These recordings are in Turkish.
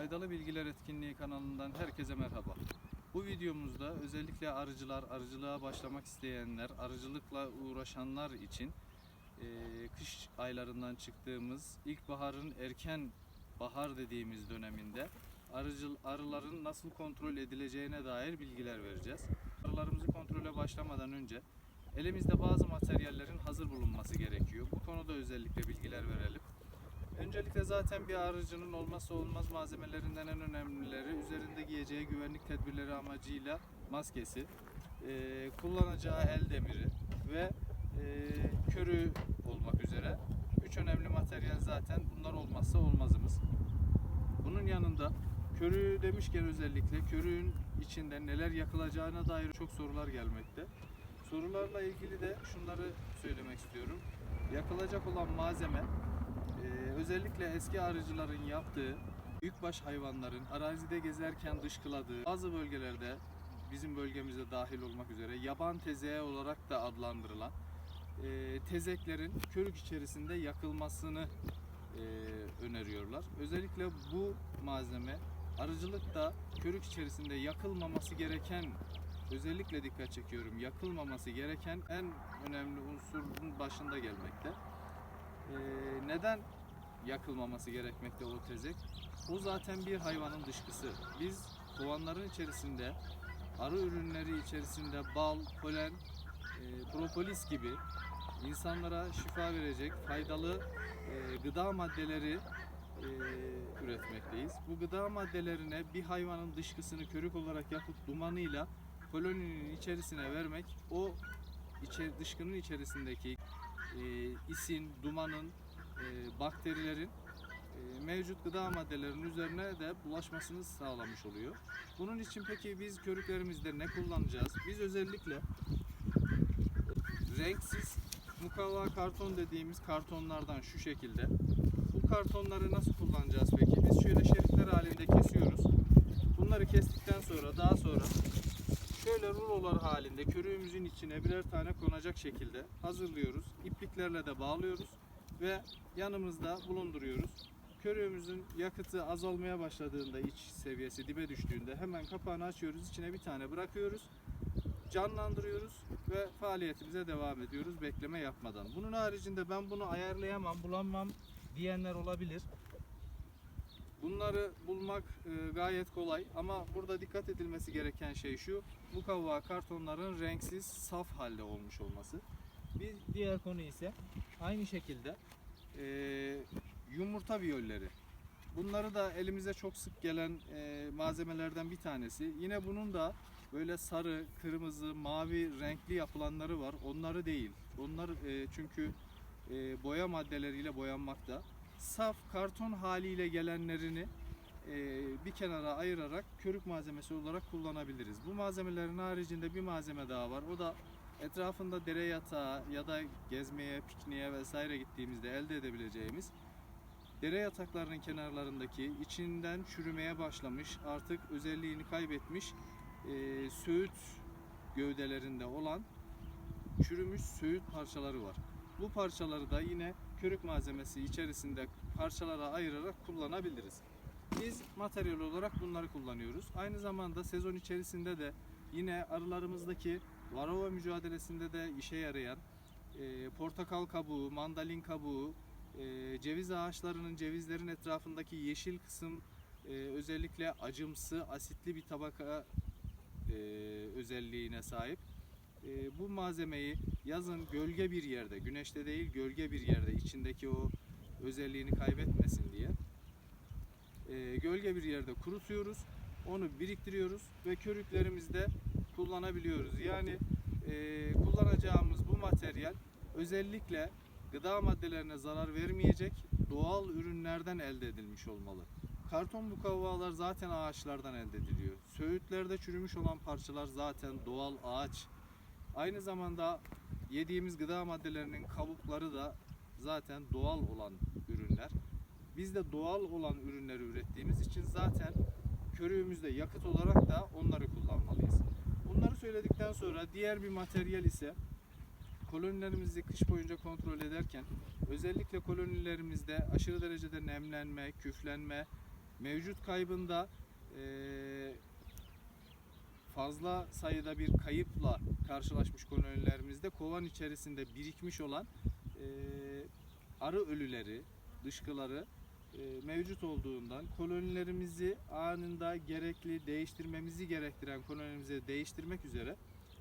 Faydalı Bilgiler Etkinliği kanalından herkese merhaba. Bu videomuzda özellikle arıcılar, arıcılığa başlamak isteyenler, arıcılıkla uğraşanlar için eee, kış aylarından çıktığımız ilkbaharın erken bahar dediğimiz döneminde arıcıl, arıların nasıl kontrol edileceğine dair bilgiler vereceğiz. Arılarımızı kontrole başlamadan önce elimizde bazı materyallerin hazır bulunması gerekiyor. Bu konuda özellikle bilgiler verelim. Öncelikle zaten bir arıcının olmazsa olmaz malzemelerinden en önemlileri üzerinde giyeceği güvenlik tedbirleri amacıyla maskesi, eee, kullanacağı el demiri ve eee körü olmak üzere. Üç önemli materyal zaten bunlar olmazsa olmazımız. Bunun yanında körü demişken özellikle körüğün içinde neler yakılacağına dair çok sorular gelmekte. Sorularla ilgili de şunları söylemek istiyorum. Yakılacak olan malzeme ee, özellikle eski arıcıların yaptığı büyükbaş hayvanların arazide gezerken dışkıladığı bazı bölgelerde bizim bölgemizde dahil olmak üzere yaban tezeği olarak da adlandırılan e, tezeklerin körük içerisinde yakılmasını e, öneriyorlar. Özellikle bu malzeme arıcılıkta körük içerisinde yakılmaması gereken özellikle dikkat çekiyorum yakılmaması gereken en önemli unsurun başında gelmekte. Ee, neden yakılmaması gerekmekte o tezek? O zaten bir hayvanın dışkısı. Biz kovanların içerisinde arı ürünleri içerisinde bal, polen, e, propolis gibi insanlara şifa verecek faydalı e, gıda maddeleri e, üretmekteyiz. Bu gıda maddelerine bir hayvanın dışkısını körük olarak yapıp dumanıyla koloninin içerisine vermek o içeri, dışkının içerisindeki e, isin, dumanın, e, bakterilerin e, mevcut gıda maddelerinin üzerine de bulaşmasını sağlamış oluyor. Bunun için peki biz körüklerimizde ne kullanacağız? Biz özellikle renksiz mukavva karton dediğimiz kartonlardan şu şekilde. Bu kartonları nasıl kullanacağız peki? Biz şöyle şeritler halinde kesiyoruz. Bunları kestikten sonra daha sonra şöyle rulolar halinde körüğümüzün içine birer tane konacak şekilde hazırlıyoruz. İpliklerle de bağlıyoruz ve yanımızda bulunduruyoruz. Körüğümüzün yakıtı azalmaya başladığında iç seviyesi dibe düştüğünde hemen kapağını açıyoruz. içine bir tane bırakıyoruz. Canlandırıyoruz ve faaliyetimize devam ediyoruz bekleme yapmadan. Bunun haricinde ben bunu ayarlayamam, bulamam diyenler olabilir. Bunları bulmak e, gayet kolay ama burada dikkat edilmesi gereken şey şu. Bu kavva kartonların renksiz, saf halde olmuş olması. Bir diğer konu ise aynı şekilde e, yumurta viyolleri. Bunları da elimize çok sık gelen e, malzemelerden bir tanesi. Yine bunun da böyle sarı, kırmızı, mavi renkli yapılanları var. Onları değil. Onlar e, çünkü e, boya maddeleriyle boyanmakta saf karton haliyle gelenlerini e, bir kenara ayırarak körük malzemesi olarak kullanabiliriz. Bu malzemelerin haricinde bir malzeme daha var. O da etrafında dere yatağı ya da gezmeye, pikniğe vesaire gittiğimizde elde edebileceğimiz dere yataklarının kenarlarındaki içinden çürümeye başlamış, artık özelliğini kaybetmiş e, söğüt gövdelerinde olan çürümüş söğüt parçaları var. Bu parçaları da yine körük malzemesi içerisinde parçalara ayırarak kullanabiliriz. Biz materyal olarak bunları kullanıyoruz. Aynı zamanda sezon içerisinde de yine arılarımızdaki varroa mücadelesinde de işe yarayan e, portakal kabuğu, mandalin kabuğu, e, ceviz ağaçlarının cevizlerin etrafındaki yeşil kısım e, özellikle acımsı, asitli bir tabaka e, özelliğine sahip. E, bu malzemeyi yazın gölge bir yerde, güneşte değil gölge bir yerde içindeki o özelliğini kaybetmesin diye e, gölge bir yerde kurutuyoruz. Onu biriktiriyoruz ve körüklerimizde kullanabiliyoruz. Yani e, kullanacağımız bu materyal özellikle gıda maddelerine zarar vermeyecek doğal ürünlerden elde edilmiş olmalı. Karton mukavvalar zaten ağaçlardan elde ediliyor. Söğütlerde çürümüş olan parçalar zaten doğal ağaç Aynı zamanda yediğimiz gıda maddelerinin kabukları da zaten doğal olan ürünler. Biz de doğal olan ürünleri ürettiğimiz için zaten körüğümüzde yakıt olarak da onları kullanmalıyız. Bunları söyledikten sonra diğer bir materyal ise kolonilerimizi kış boyunca kontrol ederken özellikle kolonilerimizde aşırı derecede nemlenme, küflenme, Mevcut kaybında e, fazla sayıda bir kayıpla karşılaşmış kolonilerimizde kovan içerisinde birikmiş olan e, arı ölüleri, dışkıları e, mevcut olduğundan kolonilerimizi anında gerekli değiştirmemizi gerektiren kolonimizi değiştirmek üzere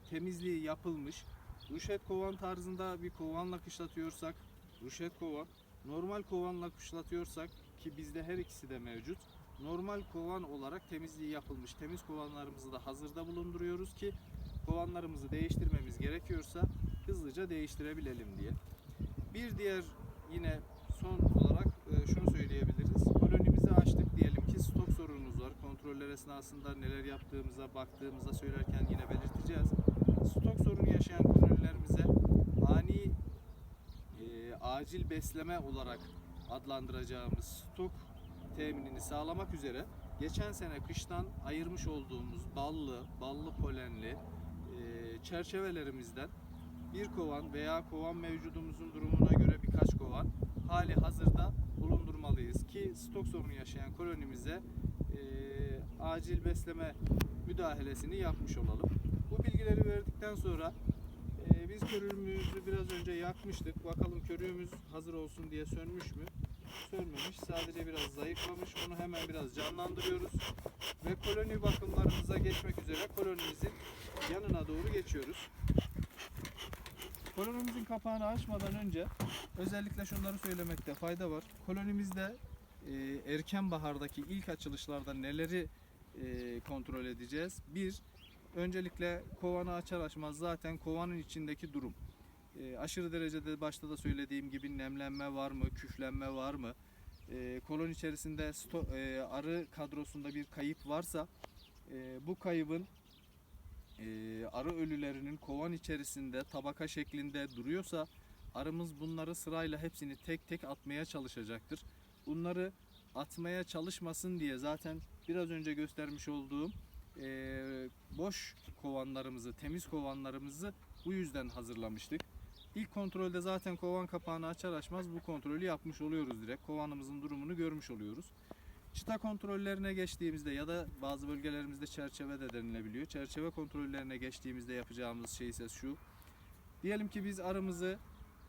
temizliği yapılmış. Ruşet kovan tarzında bir kovanla kışlatıyorsak ruşet kovan, normal kovanla kışlatıyorsak ki bizde her ikisi de mevcut. Normal kovan olarak temizliği yapılmış temiz kovanlarımızı da hazırda bulunduruyoruz ki kovanlarımızı değiştirmemiz gerekiyorsa hızlıca değiştirebilelim diye. Bir diğer yine son olarak e, şunu söyleyebiliriz. Kolonimizi açtık diyelim ki stok sorunumuz var. Kontroller esnasında neler yaptığımıza, baktığımıza söylerken yine belirteceğiz. Stok sorunu yaşayan kolonilerimize ani e, acil besleme olarak adlandıracağımız stok teminini sağlamak üzere geçen sene kıştan ayırmış olduğumuz ballı, ballı polenli e, çerçevelerimizden bir kovan veya kovan mevcudumuzun durumuna göre birkaç kovan hali hazırda bulundurmalıyız ki stok sorunu yaşayan kolonimize e, acil besleme müdahalesini yapmış olalım. Bu bilgileri verdikten sonra e, biz körüğümüzü biraz önce yakmıştık. Bakalım körüğümüz hazır olsun diye sönmüş mü? Sönmemiş. Sadece biraz zayıflamış. Onu hemen biraz canlandırıyoruz. Ve koloni bakımlarımıza geçmek üzere kolonimizin yanına doğru geçiyoruz. Kolonimizin kapağını açmadan önce özellikle şunları söylemekte fayda var. Kolonimizde e, erken bahardaki ilk açılışlarda neleri e, kontrol edeceğiz? Bir, öncelikle kovanı açar açmaz zaten kovanın içindeki durum. E, aşırı derecede başta da söylediğim gibi nemlenme var mı, küflenme var mı? E, kolon içerisinde sto- e, arı kadrosunda bir kayıp varsa e, bu kaybın e, arı ölülerinin kovan içerisinde tabaka şeklinde duruyorsa arımız bunları sırayla hepsini tek tek atmaya çalışacaktır. Bunları atmaya çalışmasın diye zaten biraz önce göstermiş olduğum e, boş kovanlarımızı, temiz kovanlarımızı bu yüzden hazırlamıştık. İlk kontrolde zaten kovan kapağını açar açmaz bu kontrolü yapmış oluyoruz direkt. Kovanımızın durumunu görmüş oluyoruz. Çıta kontrollerine geçtiğimizde ya da bazı bölgelerimizde çerçeve de denilebiliyor. Çerçeve kontrollerine geçtiğimizde yapacağımız şey ise şu. Diyelim ki biz arımızı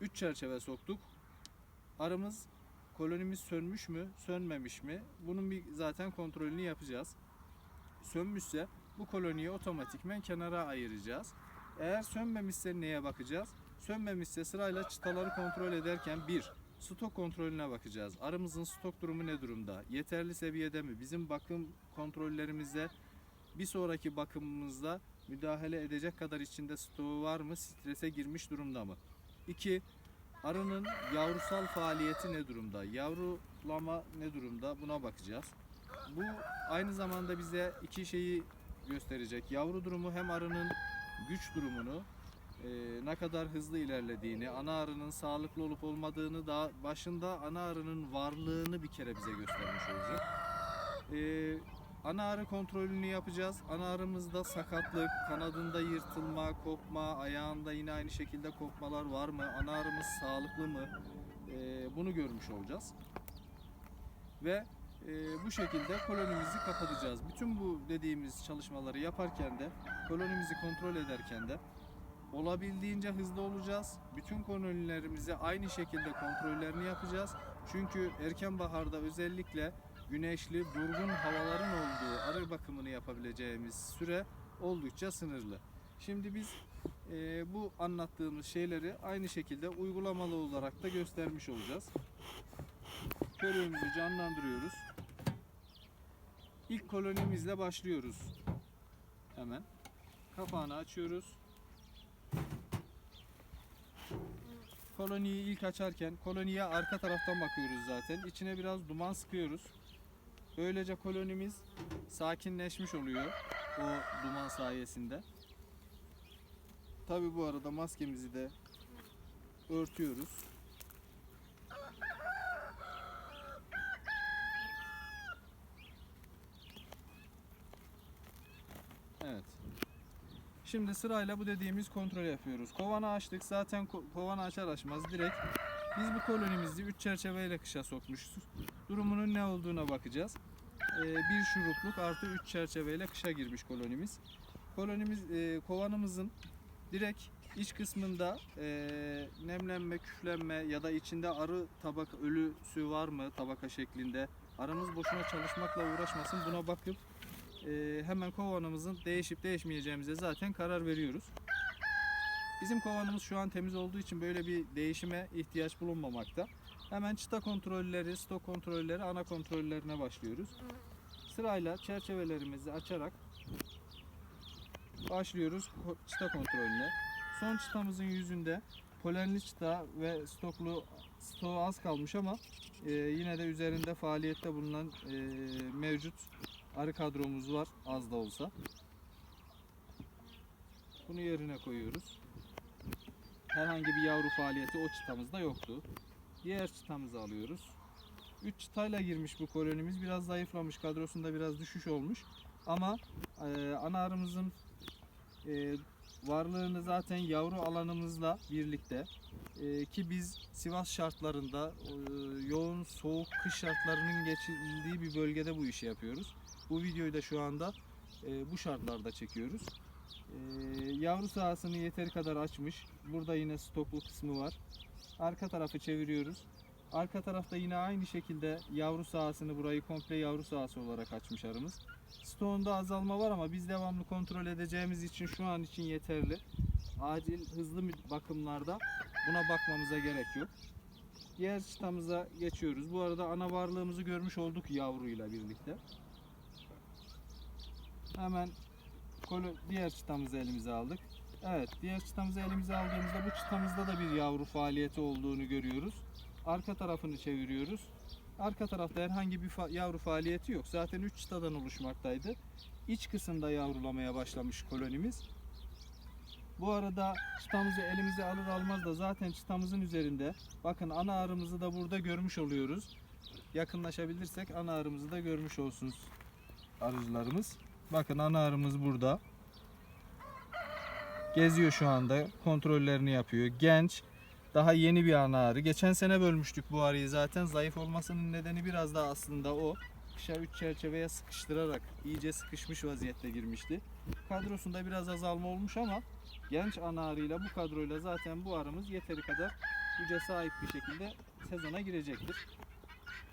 3 çerçeve soktuk. Arımız kolonimiz sönmüş mü, sönmemiş mi? Bunun bir zaten kontrolünü yapacağız. Sönmüşse bu koloniyi otomatikmen kenara ayıracağız. Eğer sönmemişse neye bakacağız? Sönmemişse sırayla çıtaları kontrol ederken bir stok kontrolüne bakacağız. Arımızın stok durumu ne durumda? Yeterli seviyede mi? Bizim bakım kontrollerimize bir sonraki bakımımızda müdahale edecek kadar içinde stoğu var mı? Strese girmiş durumda mı? 2. Arının yavrusal faaliyeti ne durumda? Yavrulama ne durumda? Buna bakacağız. Bu aynı zamanda bize iki şeyi gösterecek. Yavru durumu hem arının güç durumunu, ne kadar hızlı ilerlediğini, ana arının sağlıklı olup olmadığını da başında ana arının varlığını bir kere bize göstermiş olacak. E, ana arı kontrolünü yapacağız. Ana arımızda sakatlık, kanadında yırtılma, kopma, ayağında yine aynı şekilde kopmalar var mı? Ana arımız sağlıklı mı? E, bunu görmüş olacağız. Ve e, bu şekilde kolonimizi kapatacağız. Bütün bu dediğimiz çalışmaları yaparken de kolonimizi kontrol ederken de olabildiğince hızlı olacağız. Bütün kolonilerimizi aynı şekilde kontrollerini yapacağız. Çünkü erken baharda özellikle güneşli, durgun havaların olduğu arı bakımını yapabileceğimiz süre oldukça sınırlı. Şimdi biz e, bu anlattığımız şeyleri aynı şekilde uygulamalı olarak da göstermiş olacağız. Körüğümüzü canlandırıyoruz. İlk kolonimizle başlıyoruz. Hemen. Kapağını açıyoruz. Koloniyi ilk açarken koloniye arka taraftan bakıyoruz zaten. İçine biraz duman sıkıyoruz. Böylece kolonimiz sakinleşmiş oluyor o duman sayesinde. Tabi bu arada maskemizi de örtüyoruz. Evet. Şimdi sırayla bu dediğimiz kontrol yapıyoruz. Kovanı açtık. Zaten ko- kovanı açar açmaz direkt biz bu kolonimizi 3 çerçeveyle kışa sokmuşuz. Durumunun ne olduğuna bakacağız. e, bir şurupluk artı 3 çerçeveyle kışa girmiş kolonimiz. Kolonimiz e, kovanımızın direkt iç kısmında e, nemlenme, küflenme ya da içinde arı tabak ölüsü var mı tabaka şeklinde aramız boşuna çalışmakla uğraşmasın buna bakıp e, hemen kovanımızın değişip değişmeyeceğimize zaten karar veriyoruz. Bizim kovanımız şu an temiz olduğu için böyle bir değişime ihtiyaç bulunmamakta. Hemen çıta kontrolleri, stok kontrolleri, ana kontrollerine başlıyoruz. Sırayla çerçevelerimizi açarak başlıyoruz çıta kontrolüne. Son çıtamızın yüzünde polenli çıta ve stoklu stoğu az kalmış ama e, yine de üzerinde faaliyette bulunan e, mevcut arı kadromuz var az da olsa. Bunu yerine koyuyoruz. Herhangi bir yavru faaliyeti o çıtamızda yoktu. Diğer çıtamızı alıyoruz. 3 çıtayla girmiş bu kolonimiz. Biraz zayıflamış. Kadrosunda biraz düşüş olmuş. Ama e, ana arımızın e, varlığını zaten yavru alanımızla birlikte e, ki biz Sivas şartlarında e, yoğun soğuk kış şartlarının geçildiği bir bölgede bu işi yapıyoruz. Bu videoyu da şu anda e, bu şartlarda çekiyoruz. E, yavru sahasını yeteri kadar açmış. Burada yine stoklu kısmı var. Arka tarafı çeviriyoruz. Arka tarafta yine aynı şekilde yavru sahasını burayı komple yavru sahası olarak açmış arımız. Stoğunda azalma var ama biz devamlı kontrol edeceğimiz için şu an için yeterli. Acil hızlı bakımlarda buna bakmamıza gerek yok. Diğer çıtamıza geçiyoruz. Bu arada ana varlığımızı görmüş olduk yavruyla birlikte. Hemen kolo- diğer çıtamızı elimize aldık. Evet, diğer çıtamızı elimize aldığımızda bu çıtamızda da bir yavru faaliyeti olduğunu görüyoruz. Arka tarafını çeviriyoruz. Arka tarafta herhangi bir fa- yavru faaliyeti yok. Zaten 3 çıtadan oluşmaktaydı. İç kısımda yavrulamaya başlamış kolonimiz. Bu arada çıtamızı elimize alır almaz da zaten çıtamızın üzerinde bakın ana arımızı da burada görmüş oluyoruz. Yakınlaşabilirsek ana arımızı da görmüş olsun arıcılarımız. Bakın ana arımız burada. Geziyor şu anda. Kontrollerini yapıyor. Genç. Daha yeni bir ana arı. Geçen sene bölmüştük bu arıyı zaten. Zayıf olmasının nedeni biraz da aslında o. Kışa 3 çerçeveye sıkıştırarak iyice sıkışmış vaziyette girmişti. Kadrosunda biraz azalma olmuş ama genç ana arıyla bu kadroyla zaten bu arımız yeteri kadar güce sahip bir şekilde sezona girecektir.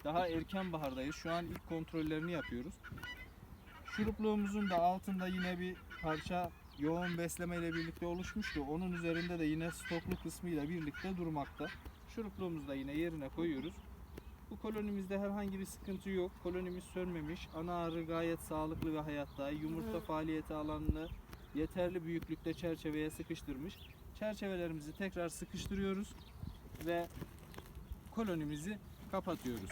Daha erken bahardayız. Şu an ilk kontrollerini yapıyoruz. Şurupluğumuzun da altında yine bir parça yoğun besleme ile birlikte oluşmuştu. Onun üzerinde de yine stoklu kısmıyla birlikte durmakta. Şurupluğumuzu da yine yerine koyuyoruz. Bu kolonimizde herhangi bir sıkıntı yok. Kolonimiz sönmemiş. Ana arı gayet sağlıklı ve hayatta. Yumurta faaliyeti alanını yeterli büyüklükte çerçeveye sıkıştırmış. Çerçevelerimizi tekrar sıkıştırıyoruz ve kolonimizi kapatıyoruz.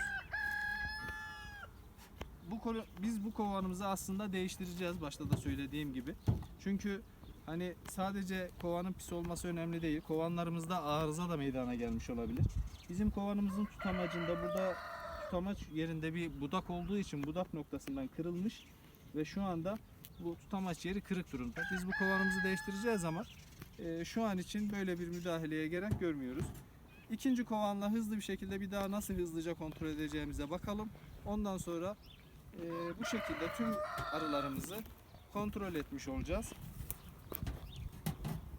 Bu biz bu kovanımızı aslında değiştireceğiz başta da söylediğim gibi. Çünkü hani sadece kovanın pis olması önemli değil. Kovanlarımızda arıza da meydana gelmiş olabilir. Bizim kovanımızın tutamacında burada tutamaç yerinde bir budak olduğu için budak noktasından kırılmış ve şu anda bu tutamaç yeri kırık durumda. Biz bu kovanımızı değiştireceğiz ama e, şu an için böyle bir müdahaleye gerek görmüyoruz. İkinci kovanla hızlı bir şekilde bir daha nasıl hızlıca kontrol edeceğimize bakalım. Ondan sonra bu şekilde tüm arılarımızı kontrol etmiş olacağız.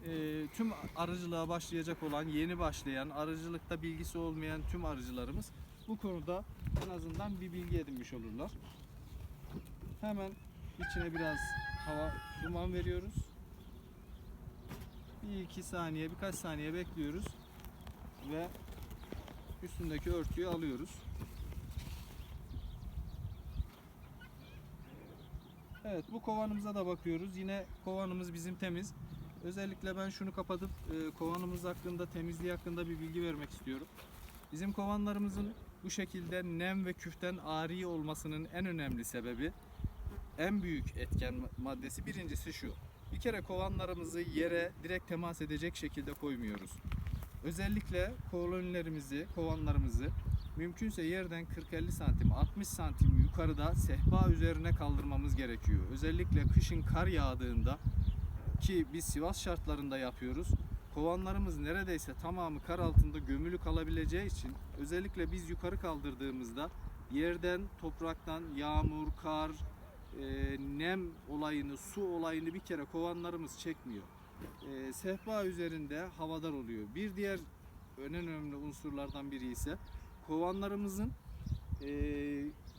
E, tüm arıcılığa başlayacak olan, yeni başlayan, arıcılıkta bilgisi olmayan tüm arıcılarımız bu konuda en azından bir bilgi edinmiş olurlar. Hemen içine biraz hava duman veriyoruz. Bir iki saniye, birkaç saniye bekliyoruz ve üstündeki örtüyü alıyoruz. Evet bu kovanımıza da bakıyoruz. Yine kovanımız bizim temiz. Özellikle ben şunu kapatıp e, kovanımız hakkında, temizliği hakkında bir bilgi vermek istiyorum. Bizim kovanlarımızın bu şekilde nem ve küften ari olmasının en önemli sebebi, en büyük etken maddesi birincisi şu. Bir kere kovanlarımızı yere direkt temas edecek şekilde koymuyoruz. Özellikle kolonilerimizi, kovanlarımızı mümkünse yerden 40-50 santim, 60 santim yukarıda sehpa üzerine kaldırmamız gerekiyor. Özellikle kışın kar yağdığında ki biz Sivas şartlarında yapıyoruz. Kovanlarımız neredeyse tamamı kar altında gömülü kalabileceği için özellikle biz yukarı kaldırdığımızda yerden, topraktan yağmur, kar, e, nem olayını, su olayını bir kere kovanlarımız çekmiyor. E, sehpa üzerinde havadar oluyor. Bir diğer en önemli unsurlardan biri ise kovanlarımızın e,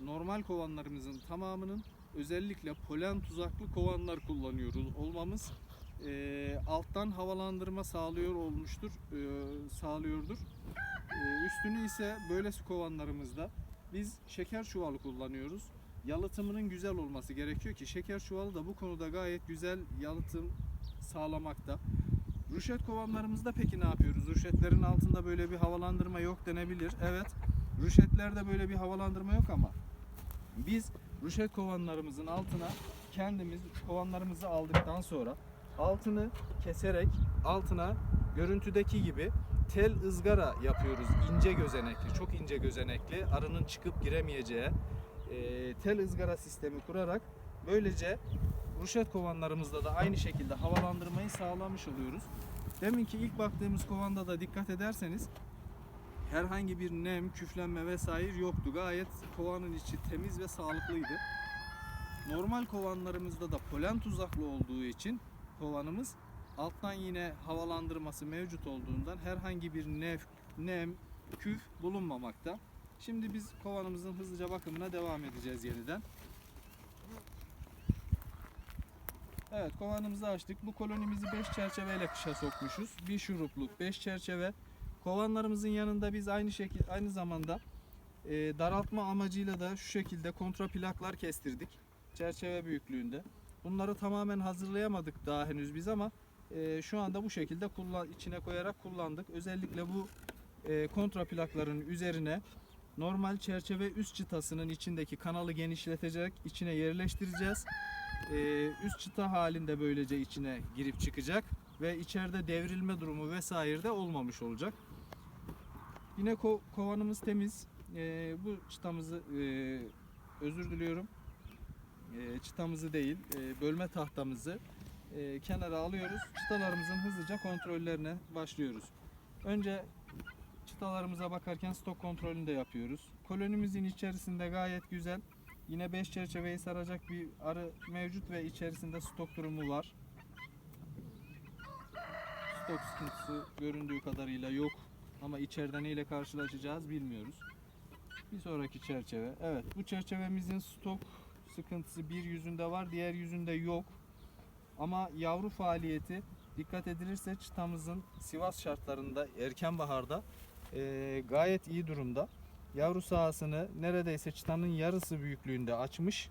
normal kovanlarımızın tamamının özellikle polen tuzaklı kovanlar kullanıyoruz olmamız e, alttan havalandırma sağlıyor olmuştur, e, sağlıyordur. E, üstünü ise böylesi kovanlarımızda biz şeker çuvalı kullanıyoruz. Yalıtımının güzel olması gerekiyor ki şeker çuvalı da bu konuda gayet güzel yalıtım sağlamakta. Ruşet kovanlarımızda peki ne yapıyoruz? Ruşetlerin altında böyle bir havalandırma yok denebilir. Evet, ruşetlerde böyle bir havalandırma yok ama biz ruşet kovanlarımızın altına kendimiz kovanlarımızı aldıktan sonra altını keserek altına görüntüdeki gibi tel ızgara yapıyoruz. ince gözenekli, çok ince gözenekli, arının çıkıp giremeyeceği e, tel ızgara sistemi kurarak böylece ruşet kovanlarımızda da aynı şekilde havalandırmayı sağlamış oluyoruz. Deminki ilk baktığımız kovanda da dikkat ederseniz herhangi bir nem, küflenme vesaire yoktu. Gayet kovanın içi temiz ve sağlıklıydı. Normal kovanlarımızda da polen tuzaklı olduğu için kovanımız alttan yine havalandırması mevcut olduğundan herhangi bir nef, nem, küf bulunmamakta. Şimdi biz kovanımızın hızlıca bakımına devam edeceğiz yeniden. Evet kovanımızı açtık. Bu kolonimizi 5 çerçeveyle kışa sokmuşuz. Bir şurupluk 5 çerçeve. Kovanlarımızın yanında biz aynı şekil aynı zamanda e, daraltma amacıyla da şu şekilde kontraplaklar kestirdik. Çerçeve büyüklüğünde. Bunları tamamen hazırlayamadık daha henüz biz ama e, şu anda bu şekilde kullan, içine koyarak kullandık. Özellikle bu e, kontraplakların üzerine normal çerçeve üst çıtasının içindeki kanalı genişletecek, içine yerleştireceğiz. E, üst çıta halinde böylece içine girip çıkacak ve içeride devrilme durumu vesaire de olmamış olacak. Yine ko- kovanımız temiz. E, bu çıtamızı e, özür diliyorum. E, çıtamızı değil, e, bölme tahtamızı e, kenara alıyoruz. Çıtalarımızın hızlıca kontrollerine başlıyoruz. Önce çıtalarımıza bakarken stok kontrolünü de yapıyoruz. Kolonimizin içerisinde gayet güzel. Yine 5 çerçeveyi saracak bir arı mevcut ve içerisinde stok durumu var. Stok sıkıntısı göründüğü kadarıyla yok. Ama içeride neyle karşılaşacağız bilmiyoruz. Bir sonraki çerçeve. Evet bu çerçevemizin stok sıkıntısı bir yüzünde var, diğer yüzünde yok. Ama yavru faaliyeti dikkat edilirse çıtamızın Sivas şartlarında erken baharda eee, gayet iyi durumda. Yavru sahasını neredeyse çıtanın yarısı büyüklüğünde açmış.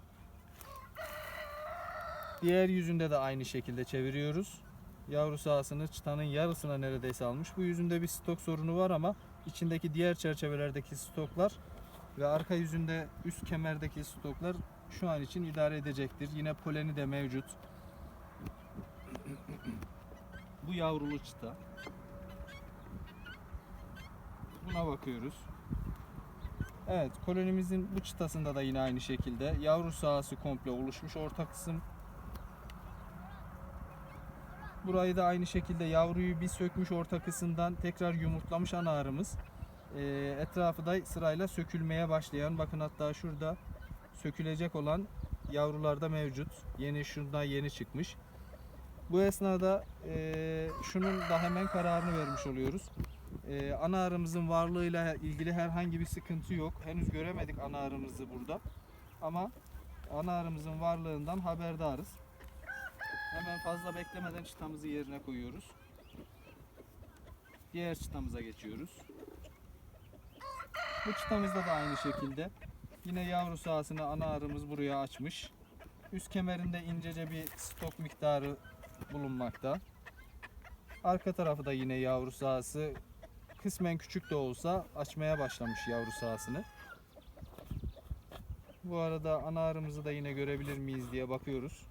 Diğer yüzünde de aynı şekilde çeviriyoruz. Yavru sahasını çıtanın yarısına neredeyse almış. Bu yüzünde bir stok sorunu var ama içindeki diğer çerçevelerdeki stoklar ve arka yüzünde üst kemerdeki stoklar şu an için idare edecektir. Yine poleni de mevcut. Bu yavrulu çıta. Buna bakıyoruz. Evet, kolonimizin bu çıtasında da yine aynı şekilde yavru sahası komple oluşmuş orta kısım. Burayı da aynı şekilde yavruyu bir sökmüş orta kısımdan tekrar yumurtlamış ana arımız. Ee, etrafı da sırayla sökülmeye başlayan bakın hatta şurada sökülecek olan yavrular da mevcut. Yeni şundan yeni çıkmış. Bu esnada e, şunun da hemen kararını vermiş oluyoruz. E, ana arımızın varlığıyla ilgili herhangi bir sıkıntı yok. Henüz göremedik ana arımızı burada. Ama ana arımızın varlığından haberdarız. Hemen fazla beklemeden çıtamızı yerine koyuyoruz. Diğer çıtamıza geçiyoruz. Bu çıtamızda da aynı şekilde. Yine yavru sahasını ana arımız buraya açmış. Üst kemerinde incece bir stok miktarı bulunmakta. Arka tarafı da yine yavru sahası kısmen küçük de olsa açmaya başlamış yavru sahasını. Bu arada ana arımızı da yine görebilir miyiz diye bakıyoruz.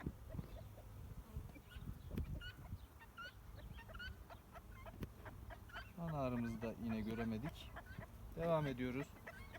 Ana arımızı da yine göremedik. Devam ediyoruz.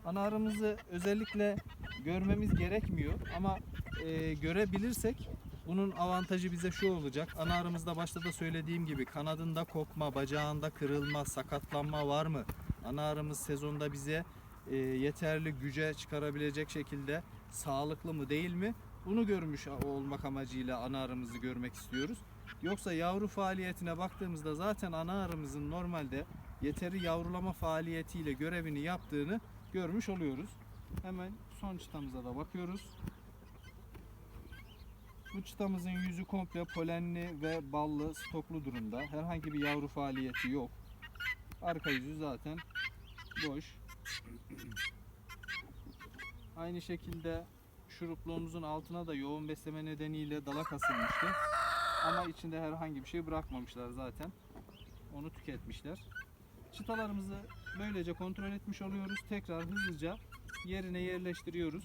Ana arımızı özellikle görmemiz gerekmiyor ama e, görebilirsek bunun avantajı bize şu olacak. Ana arımızda başta da söylediğim gibi kanadında kopma, bacağında kırılma, sakatlanma var mı? Ana arımız sezonda bize e, yeterli güce çıkarabilecek şekilde sağlıklı mı değil mi? Bunu görmüş olmak amacıyla ana arımızı görmek istiyoruz. Yoksa yavru faaliyetine baktığımızda zaten ana arımızın normalde yeteri yavrulama faaliyetiyle görevini yaptığını görmüş oluyoruz. Hemen son çıtamıza da bakıyoruz. Bu çıtamızın yüzü komple polenli ve ballı stoklu durumda. Herhangi bir yavru faaliyeti yok. Arka yüzü zaten boş. Aynı şekilde şurupluğumuzun altına da yoğun besleme nedeniyle dalak asılmıştı. Ama içinde herhangi bir şey bırakmamışlar zaten. Onu tüketmişler. Çıtalarımızı böylece kontrol etmiş oluyoruz. Tekrar hızlıca yerine yerleştiriyoruz.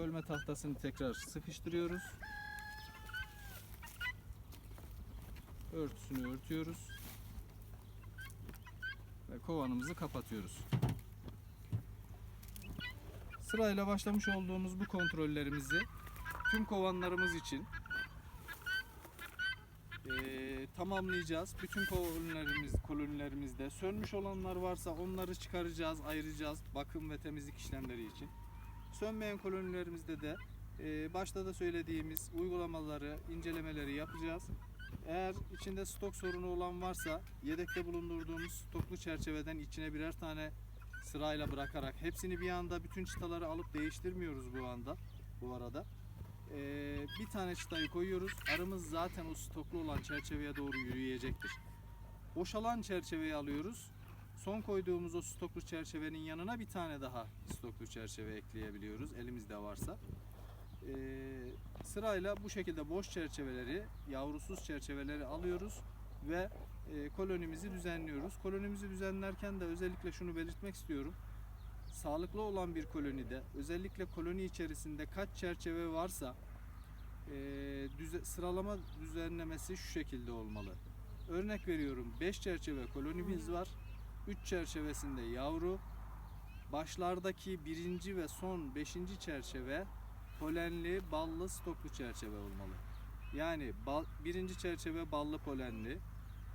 Bölme tahtasını tekrar sıkıştırıyoruz. Örtüsünü örtüyoruz. Ve kovanımızı kapatıyoruz. Sırayla başlamış olduğumuz bu kontrollerimizi tüm kovanlarımız için eee, tamamlayacağız. Bütün kolonilerimiz, kolonilerimizde sönmüş olanlar varsa onları çıkaracağız, ayıracağız bakım ve temizlik işlemleri için. Sönmeyen kolonilerimizde de eee, başta da söylediğimiz uygulamaları, incelemeleri yapacağız. Eğer içinde stok sorunu olan varsa yedekte bulundurduğumuz stoklu çerçeveden içine birer tane sırayla bırakarak hepsini bir anda bütün çıtaları alıp değiştirmiyoruz bu anda bu arada. Ee, bir tane çıtayı koyuyoruz. Arımız zaten o stoklu olan çerçeveye doğru yürüyecektir. Boşalan çerçeveyi alıyoruz. Son koyduğumuz o stoklu çerçevenin yanına bir tane daha stoklu çerçeve ekleyebiliyoruz elimizde varsa. Ee, sırayla bu şekilde boş çerçeveleri, yavrusuz çerçeveleri alıyoruz ve e, kolonimizi düzenliyoruz. Kolonimizi düzenlerken de özellikle şunu belirtmek istiyorum. Sağlıklı olan bir kolonide özellikle koloni içerisinde kaç çerçeve varsa e, düze- sıralama düzenlemesi şu şekilde olmalı. Örnek veriyorum 5 çerçeve kolonimiz var. 3 çerçevesinde yavru. Başlardaki birinci ve son 5. çerçeve polenli, ballı, stoklu çerçeve olmalı. Yani bal, birinci çerçeve ballı polenli,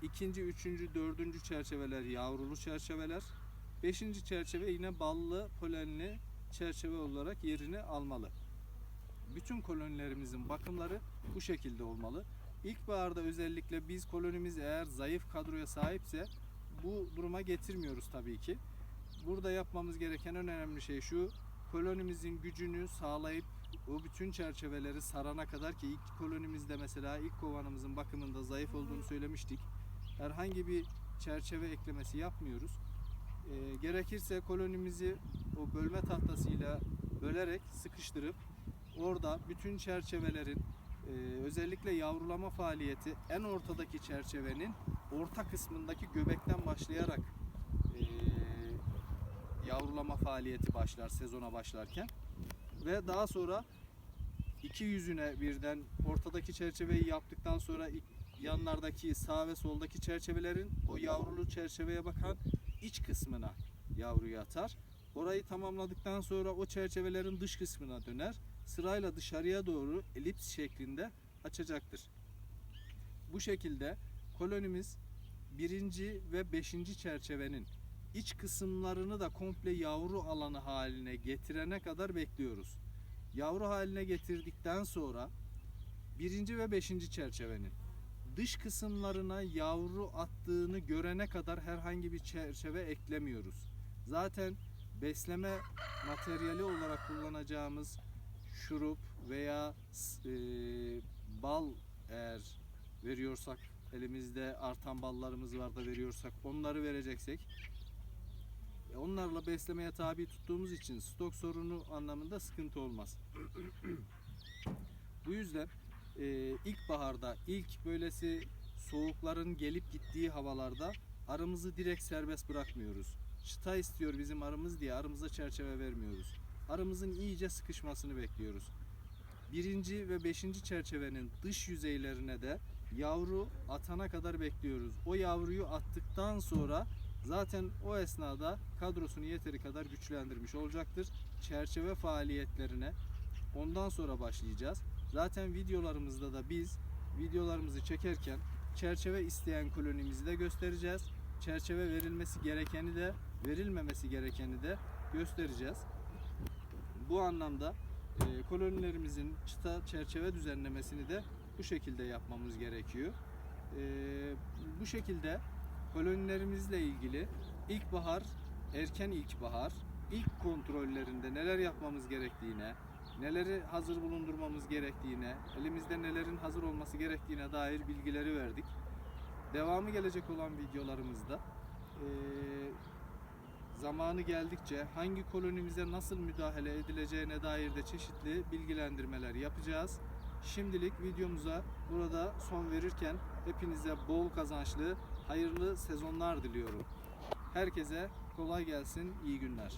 ikinci, üçüncü, dördüncü çerçeveler yavrulu çerçeveler, beşinci çerçeve yine ballı polenli çerçeve olarak yerini almalı. Bütün kolonilerimizin bakımları bu şekilde olmalı. İlkbaharda özellikle biz kolonimiz eğer zayıf kadroya sahipse bu duruma getirmiyoruz tabii ki. Burada yapmamız gereken en önemli şey şu. Kolonimizin gücünü sağlayıp o bütün çerçeveleri sarana kadar ki ilk kolonimizde mesela ilk kovanımızın bakımında zayıf olduğunu söylemiştik. Herhangi bir çerçeve eklemesi yapmıyoruz. Ee, gerekirse kolonimizi o bölme tahtasıyla bölerek sıkıştırıp orada bütün çerçevelerin e, özellikle yavrulama faaliyeti en ortadaki çerçevenin orta kısmındaki göbekten başlayarak e, yavrulama faaliyeti başlar sezona başlarken ve daha sonra iki yüzüne birden ortadaki çerçeveyi yaptıktan sonra yanlardaki sağ ve soldaki çerçevelerin o yavrulu çerçeveye bakan iç kısmına yavruyu atar. Orayı tamamladıktan sonra o çerçevelerin dış kısmına döner. Sırayla dışarıya doğru elips şeklinde açacaktır. Bu şekilde kolonimiz birinci ve beşinci çerçevenin iç kısımlarını da komple yavru alanı haline getirene kadar bekliyoruz. Yavru haline getirdikten sonra birinci ve beşinci çerçevenin dış kısımlarına yavru attığını görene kadar herhangi bir çerçeve eklemiyoruz. Zaten besleme materyali olarak kullanacağımız şurup veya e, bal eğer veriyorsak elimizde artan ballarımız var da veriyorsak onları vereceksek e, onlarla beslemeye tabi tuttuğumuz için stok sorunu anlamında sıkıntı olmaz. Bu yüzden e, ilkbaharda ilk böylesi soğukların gelip gittiği havalarda arımızı direkt serbest bırakmıyoruz. Çıta istiyor bizim arımız diye arımıza çerçeve vermiyoruz. Arımızın iyice sıkışmasını bekliyoruz. Birinci ve beşinci çerçevenin dış yüzeylerine de yavru atana kadar bekliyoruz. O yavruyu attıktan sonra Zaten o esnada kadrosunu yeteri kadar güçlendirmiş olacaktır. Çerçeve faaliyetlerine ondan sonra başlayacağız. Zaten videolarımızda da biz videolarımızı çekerken çerçeve isteyen kolonimizi de göstereceğiz. Çerçeve verilmesi gerekeni de verilmemesi gerekeni de göstereceğiz. Bu anlamda e, kolonilerimizin çıta çerçeve düzenlemesini de bu şekilde yapmamız gerekiyor. E, bu şekilde kolonilerimizle ilgili ilkbahar, erken ilkbahar, ilk kontrollerinde neler yapmamız gerektiğine, neleri hazır bulundurmamız gerektiğine, elimizde nelerin hazır olması gerektiğine dair bilgileri verdik. Devamı gelecek olan videolarımızda eee, zamanı geldikçe hangi kolonimize nasıl müdahale edileceğine dair de çeşitli bilgilendirmeler yapacağız. Şimdilik videomuza burada son verirken hepinize bol kazançlı, hayırlı sezonlar diliyorum. Herkese kolay gelsin, iyi günler.